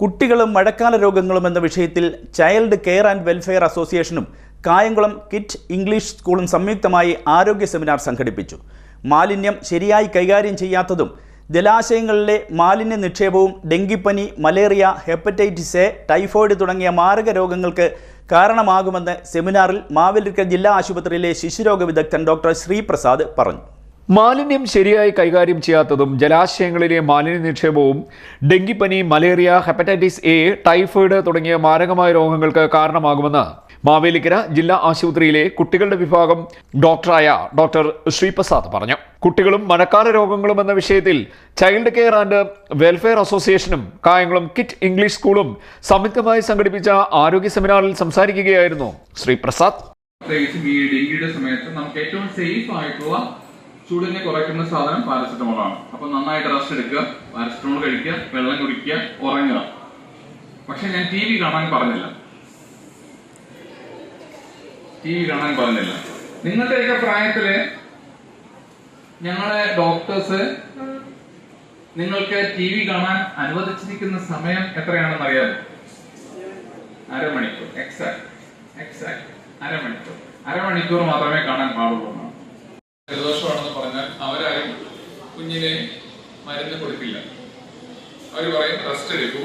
കുട്ടികളും മഴക്കാല രോഗങ്ങളും എന്ന വിഷയത്തിൽ ചൈൽഡ് കെയർ ആൻഡ് വെൽഫെയർ അസോസിയേഷനും കായംകുളം കിറ്റ് ഇംഗ്ലീഷ് സ്കൂളും സംയുക്തമായി ആരോഗ്യ സെമിനാർ സംഘടിപ്പിച്ചു. മാലിന്യം ശരിയായി കൈകാര്യം ചെയ്യാത്തതും ജലാശയങ്ങളിലെ മാലിന്യ നിക്ഷേപവും ഡെങ്കിപ്പനി മലേറിയ ഹെപ്പറ്റൈറ്റിസ് എ ടൈഫോയിഡ് തുടങ്ങിയ മാരക രോഗങ്ങൾക്ക് കാരണമാകുമെന്ന് സെമിനാറിൽ മാവേലിക്കൽ ജില്ലാ ആശുപത്രിയിലെ ശിശുരോഗ വിദഗ്ധൻ ഡോക്ടർ ശ്രീപ്രസാദ് പറഞ്ഞു. മാലിന്യം ശരിയായി കൈകാര്യം ചെയ്യാത്തതും ജലാശയങ്ങളിലെ മാലിന്യ നിക്ഷേപവും ഡെങ്കിപ്പനി മലേറിയ ഹെപ്പറ്റൈറ്റിസ് എ ടൈഫോയിഡ് തുടങ്ങിയ മാരകമായ രോഗങ്ങൾക്ക് കാരണമാകുമെന്ന് മാവേലിക്കര ജില്ലാ ആശുപത്രിയിലെ കുട്ടികളുടെ വിഭാഗം ഡോക്ടറായ ഡോക്ടർ ശ്രീപ്രസാദ് പറഞ്ഞു. കുട്ടികളും മഴക്കാല രോഗങ്ങളും എന്ന വിഷയത്തിൽ ചൈൽഡ് കെയർ ആൻഡ് വെൽഫെയർ അസോസിയേഷനും കായംകുളം കിറ്റ് ഇംഗ്ലീഷ് സ്കൂളും സംയുക്തമായി സംഘടിപ്പിച്ച ആരോഗ്യ സെമിനാറിൽ സംസാരിക്കുകയായിരുന്നു ശ്രീപ്രസാദ്. പ്രത്യേകിച്ചും ഈ ഡെങ്കിയുടെ സമയത്ത് നമുക്ക് ഏറ്റവും സേഫ് ആയിട്ടുള്ള ചൂടിനെ കുറയ്ക്കുന്ന സാധനം പാരസെറ്റമോൾ ആണ്. അപ്പൊ നന്നായിട്ട് റെസ്റ്റ് എടുക്കുക പാരസെറ്റമോൾ കഴിക്കുക വെള്ളം കുടിക്കുക ഉറങ്ങുക. പക്ഷെ ഞാൻ ടി വി കാണാൻ പറഞ്ഞില്ല. ടി വി കാണാൻ പറഞ്ഞില്ല. നിങ്ങളുടെയൊക്കെ പ്രായത്തിൽ ഞങ്ങളെ ഡോക്ടേഴ്സ് നിങ്ങൾക്ക് ടി വി കാണാൻ അനുവദിച്ചിരിക്കുന്ന സമയം എത്രയാണെന്ന് അറിയാമോ? അരമണിക്കൂർ. എക്സാക്ട് എക്സാക്ട് അരമണിക്കൂർ. അരമണിക്കൂർ മാത്രമേ കാണാൻ പാടുള്ളൂ. ജലദോഷമാണെന്ന് അവരാരും കുഞ്ഞിന് മരുന്ന് കൊടുക്കില്ല. അവർ പറയും റെസ്റ്റ് എടുക്കൂ.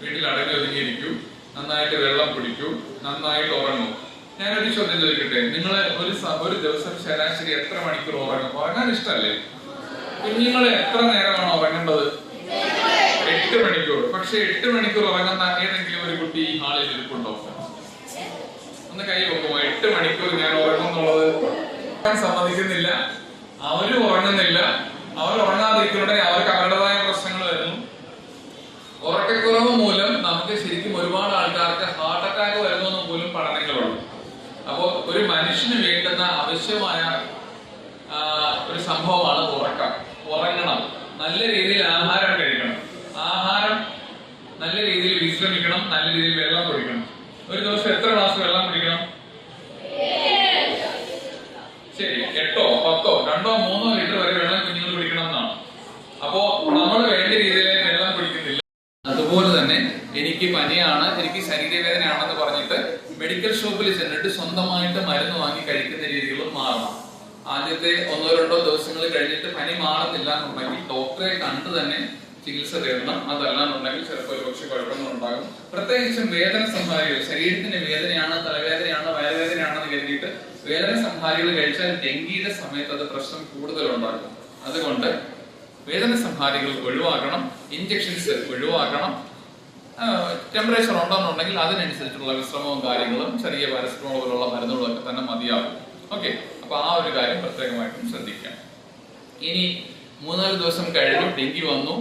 വീട്ടിൽ അടങ്ങി ഒതുങ്ങിയിരിക്കൂ. നന്നായിട്ട് വെള്ളം കുടിക്കൂ. നന്നായിട്ട് ഉറങ്ങൂ. ഞാനൊരു ചോദ്യം ചോദിക്കട്ടെ? നിങ്ങൾ ഒരു ഒരു ദിവസം ശരാശരി എത്ര മണിക്കൂർ ഉറങ്ങും? ഉറങ്ങാൻ ഇഷ്ടമല്ലേ? കുഞ്ഞുങ്ങൾ എത്ര നേരമാണ് ഉറങ്ങേണ്ടത്? എട്ട് മണിക്കൂർ. പക്ഷെ എട്ട് മണിക്കൂർ ഉറങ്ങുന്ന ഏതെങ്കിലും ഒരു കുട്ടി ഈ ഹാളിൽ ഇരിപ്പുണ്ടോ? ഒന്ന് കൈ വെക്കുമോ എട്ട് മണിക്കൂർ ഞാൻ ഉറങ്ങുന്നുള്ളത്? സമ്മതിക്കുന്നില്ല. അവരും ഉറങ്ങുന്നില്ല. ആവശ്യമായ ഒരു സംഭവമാണ് ഉറക്കം. ഉറങ്ങണം. നല്ല രീതിയിൽ ആഹാരം കഴിക്കണം. ആഹാരം നല്ല രീതിയിൽ വിശ്രമിക്കണം. നല്ല രീതിയിൽ വെള്ളം കുടിക്കണം. ഒരു ദിവസം എത്ര ഗ്ലാസ് വെള്ളം കുടിക്കണം? ശരി എട്ടോ പത്തോ രണ്ടോ മൂന്നോ ലിറ്റർ വരെ വെള്ളം കുഞ്ഞുങ്ങൾ കുടിക്കണം എന്നാണ്. അപ്പോ നമ്മൾ വേണ്ട രീതിയിൽ വെള്ളം കുടിക്കുന്നില്ല. അതുപോലെ തന്നെ എനിക്ക് പനിയാണ് എനിക്ക് ശരീരവേദനയാണെന്ന് പറഞ്ഞിട്ട് മെഡിക്കൽ ഷോപ്പിൽ ചെന്നിട്ട് സ്വന്തമായിട്ട് മരുന്ന് വാങ്ങി കഴിക്കുന്ന രീതികളും മാറണം. ആദ്യത്തെ ഒന്നോ രണ്ടോ ദിവസങ്ങൾ കഴിഞ്ഞിട്ട് പനി മാറുന്നില്ല എന്നുണ്ടെങ്കിൽ ഡോക്ടറെ കണ്ട് തന്നെ ചികിത്സ തേടണം. അതല്ല എന്നുണ്ടെങ്കിൽ ചിലപ്പോൾ ഒരുപക്ഷെ കുഴപ്പങ്ങളുണ്ടാകും പ്രത്യേകിച്ചും വേദന സംഹാരികൾ. ശരീരത്തിന് വേദനയാണ് തലവേദനയാണ് വയറുവേദനയാണെന്ന് കരുതിയിട്ട് വേദന സംഹാരികൾ കഴിച്ചാൽ ഡെങ്കിയുടെ സമയത്ത് അത് പ്രശ്നം കൂടുതലുണ്ടാകും. അതുകൊണ്ട് വേദന സംഹാരികൾ ഒഴിവാക്കണം. ഇഞ്ചക്ഷൻസ് ഒഴിവാക്കണം. ടെമ്പറേച്ചർ ഉണ്ടെന്നുണ്ടെങ്കിൽ അതിനനുസരിച്ചുള്ള വിശ്രമവും കാര്യങ്ങളും ചെറിയ പാരസെറ്റമോൾ പോലുള്ള മരുന്നുകളൊക്കെ തന്നെ മതിയാകും. ഓക്കെ അപ്പൊ ആ ഒരു കാര്യം പ്രത്യേകമായിട്ടും ശ്രദ്ധിക്കാം. ഇനി മൂന്നാൽ ദിവസം കഴിഞ്ഞു ഡെങ്കി വന്നു.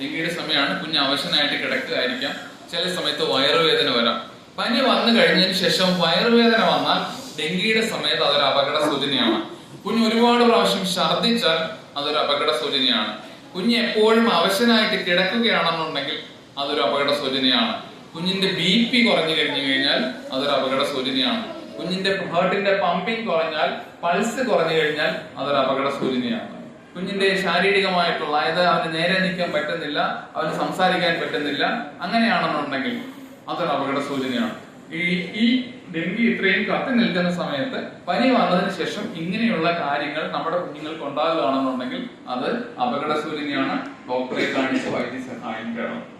ഡെങ്കിയുടെ സമയമാണ്. കുഞ്ഞ് അവശനായിട്ട് കിടക്കുകയായിരിക്കാം. ചില സമയത്ത് വയറുവേദന വരാം. പനി വന്നു കഴിഞ്ഞതിന് ശേഷം വയറുവേദന വന്നാൽ ഡെങ്കിയുടെ സമയത്ത് അതൊരു അപകട സൂചനയാണ്. കുഞ്ഞ് ഒരുപാട് പ്രാവശ്യം ഛർദ്ദിച്ചാൽ അതൊരു അപകട സൂചനയാണ്. കുഞ്ഞ് എപ്പോഴും അവശനായിട്ട് കിടക്കുകയാണെന്നുണ്ടെങ്കിൽ അതൊരു അപകട സൂചനയാണ്. കുഞ്ഞിന്റെ ബി പി കുറഞ്ഞു കഴിഞ്ഞു കഴിഞ്ഞാൽ അതൊരു അപകട സൂചനയാണ്. കുഞ്ഞിന്റെ ഹേർട്ടിന്റെ പമ്പിങ് കുറഞ്ഞാൽ പൾസ് കുറഞ്ഞു കഴിഞ്ഞാൽ അതൊരു അപകട സൂചനയാണ്. കുഞ്ഞിന്റെ ശാരീരികമായിട്ടുള്ള അതായത് അവന് നേരെ നിൽക്കാൻ പറ്റുന്നില്ല അവന് സംസാരിക്കാൻ പറ്റുന്നില്ല അങ്ങനെയാണെന്നുണ്ടെങ്കിൽ അതൊരു അപകട സൂചനയാണ്. ഈ ഈ ഡെങ്കി ഇത്രയും കത്തി നിൽക്കുന്ന സമയത്ത് പനി വന്നതിന് ശേഷം ഇങ്ങനെയുള്ള കാര്യങ്ങൾ നമ്മുടെ കുഞ്ഞുങ്ങൾക്ക് ഉണ്ടാകുകയാണെന്നുണ്ടെങ്കിൽ അത് അപകട സൂചനയാണ്. ഡോക്ടറെ കാണിച്ച് വൈദ്യസഹായം തേടണം.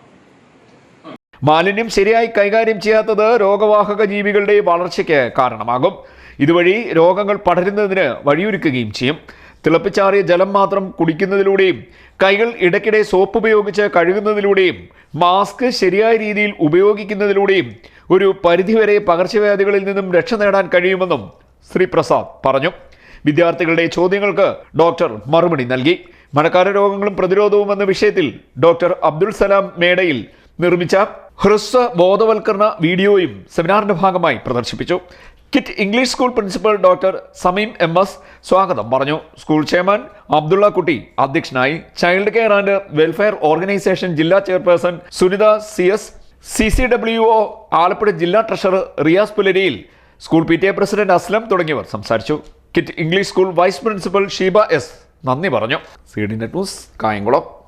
മാലിന്യം ശരിയായി കൈകാര്യം ചെയ്യാത്തത് രോഗവാഹക ജീവികളുടെ വളർച്ചയ്ക്ക് കാരണമാകും. ഇതുവഴി രോഗങ്ങൾ പടരുന്നതിന് വഴിയൊരുക്കുകയും ചെയ്യും. തിളപ്പിച്ചാറിയ ജലം മാത്രം കുടിക്കുന്നതിലൂടെയും കൈകൾ ഇടയ്ക്കിടെ സോപ്പ് ഉപയോഗിച്ച് കഴുകുന്നതിലൂടെയും മാസ്ക് ശരിയായ രീതിയിൽ ഉപയോഗിക്കുന്നതിലൂടെയും ഒരു പരിധിവരെ പകർച്ചവ്യാധികളിൽ നിന്നും രക്ഷ നേടാൻ കഴിയുമെന്നും ശ്രീ പ്രസാദ് പറഞ്ഞു. വിദ്യാർത്ഥികളുടെ ചോദ്യങ്ങൾക്ക് ഡോക്ടർ മറുപടി നൽകി. മഴക്കാല രോഗങ്ങളും പ്രതിരോധവും എന്ന വിഷയത്തിൽ ഡോക്ടർ അബ്ദുൾ സലാം മേടയിൽ നിർമ്മിച്ച ഹ്രസ്വ ബോധവൽക്കരണ വീഡിയോയും സെമിനാറിന്റെ ഭാഗമായി പ്രദർശിപ്പിച്ചു. Kit English school principal doctor Sameem M S സ്വാഗതം പറഞ്ഞു. സ്കൂൾ ചെയർമാൻ അബ്ദുള്ള കുട്ടി അധ്യക്ഷനായി. Child care and welfare organisation ജില്ലാ chairperson Sunitha C S C C W O Alappuzha ജില്ലാ ട്രഷറർ റിയാസ് പുലരിയിൽ school P T A president Aslam തുടങ്ങിയവർ സംസാരിച്ചു. Kit English school vice principal Sheeba S നന്ദി പറഞ്ഞു. C D net news Kayamkulam.